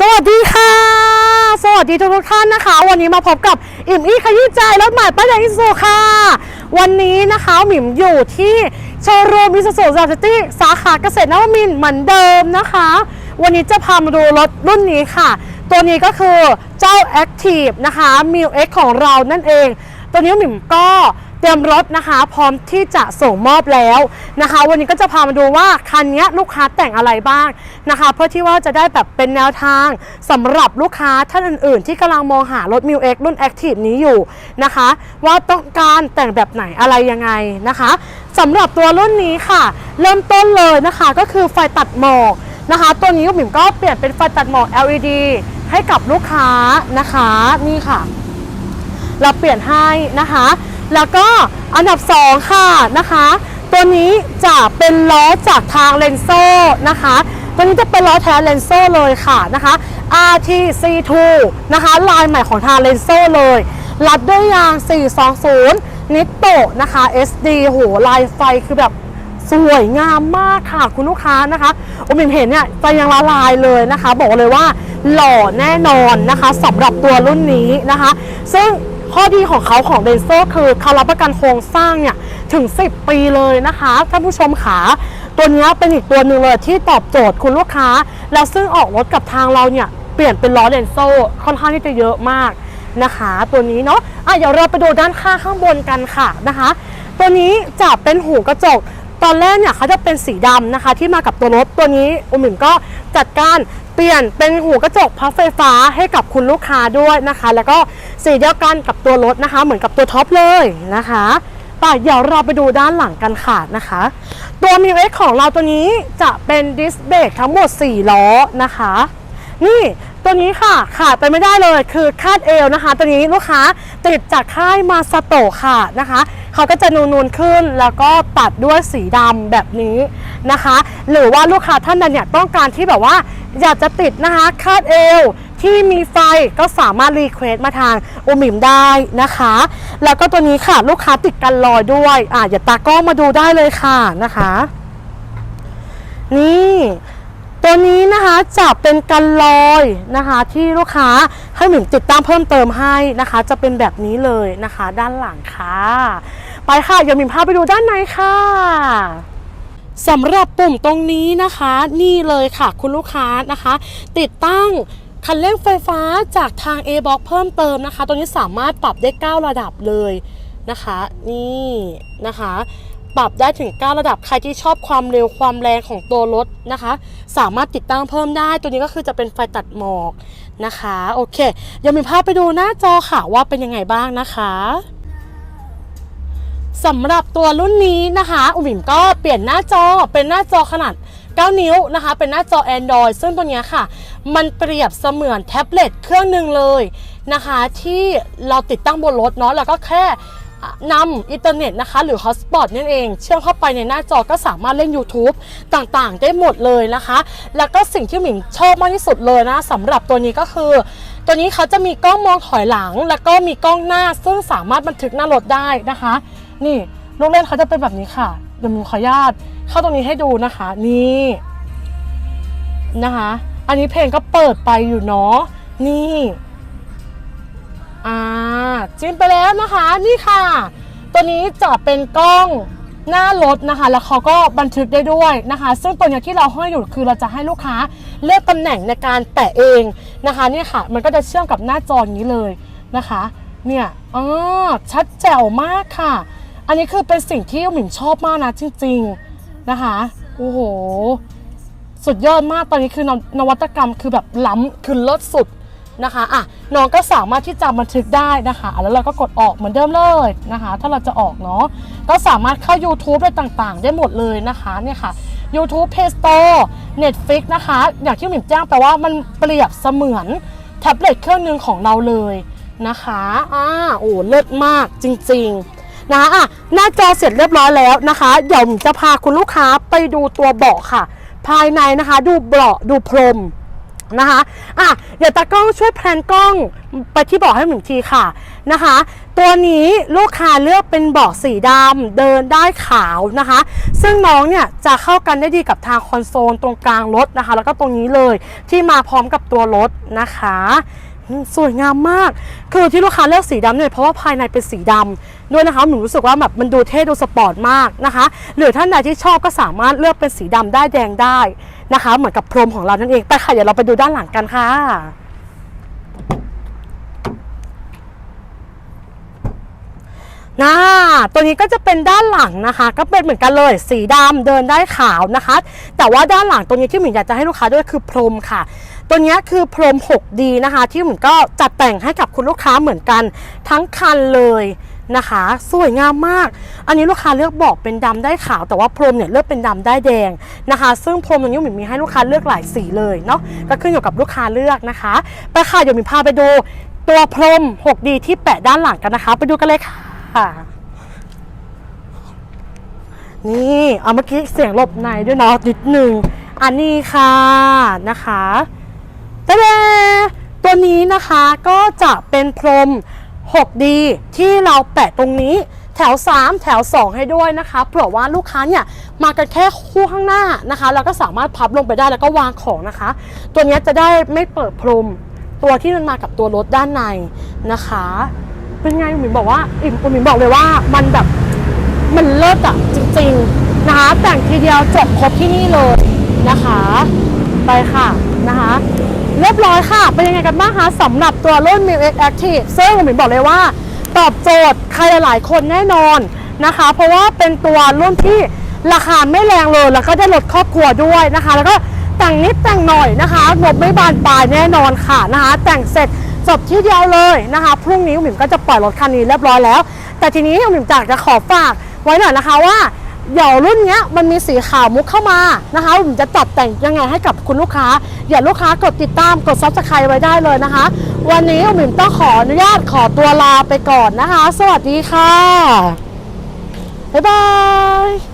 สวัสดีค่ะ สวัสดีทุกทุกท่านนะคะ วันนี้มาพบกับอิ่มอี้ขยี้ใจรถใหม่ป้ายแดงอิสุค่ะ วันนี้นะคะหมิมอยู่ที่โชว์รูมอิสุสุซาร์ตี้สาขาเกษตรนวมินเหมือนเดิมนะคะ วันนี้จะพามาดูรถรุ่นนี้ค่ะ ตัวนี้ก็คือเจ้า Active นะคะ m i l X ของเรานั่นเอง ตัวนี้หมิมก็ ตรียมรถนะคะ พร้อมที่จะส่งมอบแล้วนะคะ วันนี้ก็จะพามาดูว่าคันนี้ลูกค้าแต่งอะไรบ้างนะคะ เพื่อที่ว่าจะได้แบบเป็นแนวทางสำหรับลูกค้าท่านอื่น ๆ ที่กำลังมองหารถ m i l X รุ่น Active นี้อยู่นะคะ ว่าต้องการแต่งแบบไหนอะไรยังไงนะคะสำหรับตัวรุ่นนี้ค่ะ เริ่มต้นเลยนะคะก็คือไฟตัดหมอกนะคะ ตัวนี้หมิมก็เปลี่ยนเป็นไฟตัดหมอก LED ให้กับลูกค้านะคะนี่ค่ะ เราเปลี่ยนให้นะคะ แล้วก็อันดับ 2 ค่ะนะคะ ตัวนี้จะเป็นล้อจากทางเลนโซนะคะ ตัวนี้จะเป็นล้อแท้เลนโซเลยค่ะนะคะ RTC2 นะคะลายใหม่ของทางเลนโซเลยรับด้วยยาง 420 นิตโตนะคะ SD โหลายไฟคือแบบสวยงามมากค่ะคุณลูกค้านะคะโอมิมเห็นเนี่ยใจยังละลายเลยนะคะ บอกเลยว่าหล่อแน่นอนนะคะสำหรับตัวรุ่นนี้นะคะ ซึ่ง ข้อดีของเขาของเดนโซคือเขารับประกันโครงสร้างเนี่ยถึง 10 ปีเลยนะคะท่านผู้ชมขาตัวนี้เป็นอีกตัวหนึ่งเลยที่ตอบโจทย์คุณลูกค้า แล้วซึ่งออกรถกับทางเราเนี่ยเปลี่ยนเป็นล้อเดนโซค่อนข้างที่จะเยอะมากนะคะ ตัวนี้เนาะอะเดี๋ยวเราไปดูด้านข้างข้างบนกันค่ะนะคะ ตัวนี้จะเป็นหูกระจก ตอนแรกเนี่ยเขาจะเป็นสีดำนะคะ ที่มากับตัวรถตัวนี้อุมิมก็จัดการ เปลี่ยนเป็นหูกระจกพับไฟฟ้าให้กับคุณลูกค้าด้วยนะคะ แล้วก็สีเดียวกันกับตัวรถนะคะ เหมือนกับตัวท็อปเลยนะคะป่ะเดี๋ยวเราไปดูด้านหลังกันค่ะนะคะ ตัวมิวเอ็กของเราตัวนี้จะเป็นดิสเบรกทั้งหมด 4 ล้อนะคะ นี่ ตัวนี้ค่ะขาดไปไม่ได้เลยคือคาดเอวนะคะ ตัวนี้ลูกค้าติดจากค่ายมาสโตค่ะนะคะเขาก็จะนูนๆขึ้นแล้วก็ตัดด้วยสีดำแบบนี้นะคะ หรือว่าลูกค้าท่านใดเนี่ยต้องการที่แบบว่าอยากจะติดนะคะคาดเอวที่มีไฟก็สามารถรีเควสมาทางโอมิมได้นะคะ แล้วก็ตัวนี้ค่ะลูกค้าติดกันลอยด้วยอะอย่าตากล้องมาดูได้เลยค่ะนะคะ นี่ นี้นะคะจะเป็นกันลอยนะคะ ที่ลูกค้าให้หมิมติดตั้งเพิ่มเติมให้นะคะ จะเป็นแบบนี้เลยนะคะ ด้านหลังค่ะ ไปค่ะเดี๋ยวหมิมพาไปดูด้านในค่ะสำหรับปุ่มตรงนี้นะคะ นี่เลยค่ะคุณลูกค้านะคะ ติดตั้งคันเร่งไฟฟ้าจากทาง A box เพิ่มเติมนะคะ ตรงนี้สามารถปรับได้ 9 ระดับเลยนะคะ นี่นะคะ ปรับได้ถึง 9 ระดับใครที่ชอบความเร็วความแรงของตัวรถนะคะ สามารถติดตั้งเพิ่มได้ ตัวนี้ก็คือจะเป็นไฟตัดหมอกนะคะโอเคเดี๋ยวมีภาพไปดูหน้าจอค่ะว่าเป็นยังไงบ้างนะคะสำหรับตัวรุ่นนี้นะคะอุ๋มิมก็เปลี่ยนหน้าจอเป็นหน้าจอขนาด 9 นิ้วนะคะ เป็นหน้าจอ Android ซึ่งตัวเนี้ยค่ะ มันเปรียบเสมือนแท็บเล็ตเครื่องหนึ่งเลยนะคะ ที่เราติดตั้งบนรถเนาะแล้วก็แค่ นำอินเทอร์เน็ตนะคะหรือ Hotspot นั่นเอง เชื่อมเข้าไปในหน้าจอก็สามารถเล่น YouTube ต่างๆ ได้หมดเลยนะคะ แล้วก็สิ่งที่หมิงชอบมากที่สุดเลยนะสำหรับตัวนี้ก็คือ ตัวนี้เขาจะมีกล้องมองถอยหลัง แล้วก็มีกล้องหน้าซึ่งสามารถบันทึกหน้ารถได้นะคะ นี่ลูกเล่นเขาจะเป็นแบบนี้ค่ะเดี๋ยวหมิงขออนุญาตเข้าตรงนี้ให้ดูนะคะ นี่นะคะ อันนี้เพลงก็เปิดไปอยู่เนาะนี่อ่า จิ้มไปแล้วนะคะนี่ค่ะ ตัวนี้จะเป็นกล้องหน้ารถนะคะ แล้วเขาก็บันทึกได้ด้วยนะคะ ซึ่งตัวนี้ที่เราห้อยอยู่คือเราจะให้ลูกค้าเลือกตำแหน่งในการแตะเองนะคะนี่ค่ะ มันก็จะเชื่อมกับหน้าจออย่างนี้เลยนะคะ เนี่ยอ๋อชัดแจ๋วมากค่ะ อันนี้คือเป็นสิ่งที่หมิงชอบมากนะจริง ๆนะคะโอ้โหสุดยอดมากตอนนี้คือนนวัตกรรมคือแบบล้ำคือเลิศสุด นะคะอะน้องก็สามารถที่จะบันทึกได้นะคะ แล้วเราก็กดออกเหมือนเดิมเลยนะคะ ถ้าเราจะออกเนาะก็สามารถเข้า YouTube ได้ต่างๆ ได้หมดเลยนะคะเนี่ยค่ะ YouTube Play Store Netflix นะคะ อย่างที่หมิมแจ้งไปว่ามันเปรียบเสมือนแท็บเล็ตเครื่องหนึ่งของเราเลยนะคะอ่าโอ้เลิศมากจริงๆนะคะอะหน้าจอเสร็จเรียบร้อยแล้วนะคะเดี๋ยวหมิมจะพาคุณลูกค้าไปดูตัวเบาะค่ะ ภายในนะคะ ดูเบาะดูพรม นะคะอะเดี๋ยวตากล้องช่วยแพลนกล้องไปที่เบอกให้หนึ่งทีค่ะนะคะ ตัวนี้ลูกค้าเลือกเป็นเบาะสีดำเดินได้ขาวนะคะ ซึ่งน้องเนี่ยจะเข้ากันได้ดีกับทางคอนโซลตรงกลางรถนะคะ แล้วก็ตรงนี้เลยที่มาพร้อมกับตัวรถนะคะสวยงามมาก คือที่ลูกค้าเลือกสีดำเนี่ยเพราะว่าภายในเป็นสีดำด้วยนะคะ หนูรู้สึกว่าแบบมันดูเท่ดูสปอร์ตมากนะคะ หรือท่านใดที่ชอบก็สามารถเลือกเป็นสีดำได้แดงได้ นะคะ เหมือนกับพรมของเรานั่นเองไปค่ะเดี๋ยวเราไปดูด้านหลังกันค่ะนะตัวนี้ก็จะเป็นด้านหลังนะคะ ก็เป็นเหมือนกันเลย สีดำเดินได้ขาวนะคะ แต่ว่าด้านหลังตัวนี้ที่หมิงอยากจะให้ลูกค้าด้วยคือพรมค่ะ ตัวนี้คือพรม 6D นะคะ ที่หมิงก็จัดแต่งให้กับคุณลูกค้าเหมือนกันทั้งคันเลย นะคะ สวยงามมาก อันนี้ลูกค้าเลือกบอกเป็นดำได้ขาว แต่ว่าพรมเนี่ยเลือกเป็นดำได้แดงนะคะ ซึ่งพรมตรงนี้หมิงมีให้ลูกค้าเลือกหลายสีเลยเนาะก็ขึ้นอยู่กับลูกค้าเลือกนะคะไปค่ะเดี๋ยวหมิพาไปดูตัวพรม 6D ที่แปะด้านหลังกันนะคะ ไปดูกันเลยค่ะค่ะนี่เอาเมื่อกี้เสียงหลบในด้วยเนาะนิดหนึ่งอันนี้ค่ะนะคะตะเดตัวนี้นะคะก็จะเป็นพรม 6D ที่เราแปะตรงนี้แถว 3 แถว 2 ให้ด้วยนะคะเผื่อว่าลูกค้าเนี่ยมากันแค่คู่ข้างหน้านะคะแล้วก็สามารถพับลงไปได้แล้วก็วางของนะคะ ตัวนี้จะได้ไม่เปิดพรม ตัวที่มันมากับตัวรถด้านในนะคะ เป็นไงหมินบอกว่าอิ่มหมินบอกเลยว่ามันแบบมันเลิศอะจริงๆนะคะแต่งทีเดียวจบครบที่นี่เลยนะคะ ไปค่ะนะคะ อยค่ะ เป็นยังไงกันบ้างคะสำหรับตัวรุ่น m i x Active ซึ่งหมินบอกเลยว่า ตอบโจทย์ใครหลายๆคนแน่นอนนะคะ เพราะว่าเป็นตัวรุ่นที่ราคาไม่แรงเลยแล้วก็ได้ลดครอบครัวด้วยนะคะ แล้วก็แต่งนิดแต่งหน่อยนะคะงบไม่บานปลายแน่นอนค่ะนะคะ แต่งเสร็จจบที่เดียวเลยนะคะพรุ่งนี้หมิมก็จะปล่อยรถคันนี้เรียบร้อยแล้ว แต่ทีนี้หมิมจากจะขอฝากไว้หน่อยนะคะว่า เดี๋ยวรุ่นเนี้ยมันมีสีขาวมุกเข้ามานะคะหมิมจะจัดแต่งยังไงให้กับคุณลูกค้า อย่าลูกค้ากดติดตามกดซับสไครต์ไว้ได้เลยนะคะ วันนี้หมิมต้องขออนุญาตขอตัวลาไปก่อนนะคะ สวัสดีค่ะ บ๊ายบาย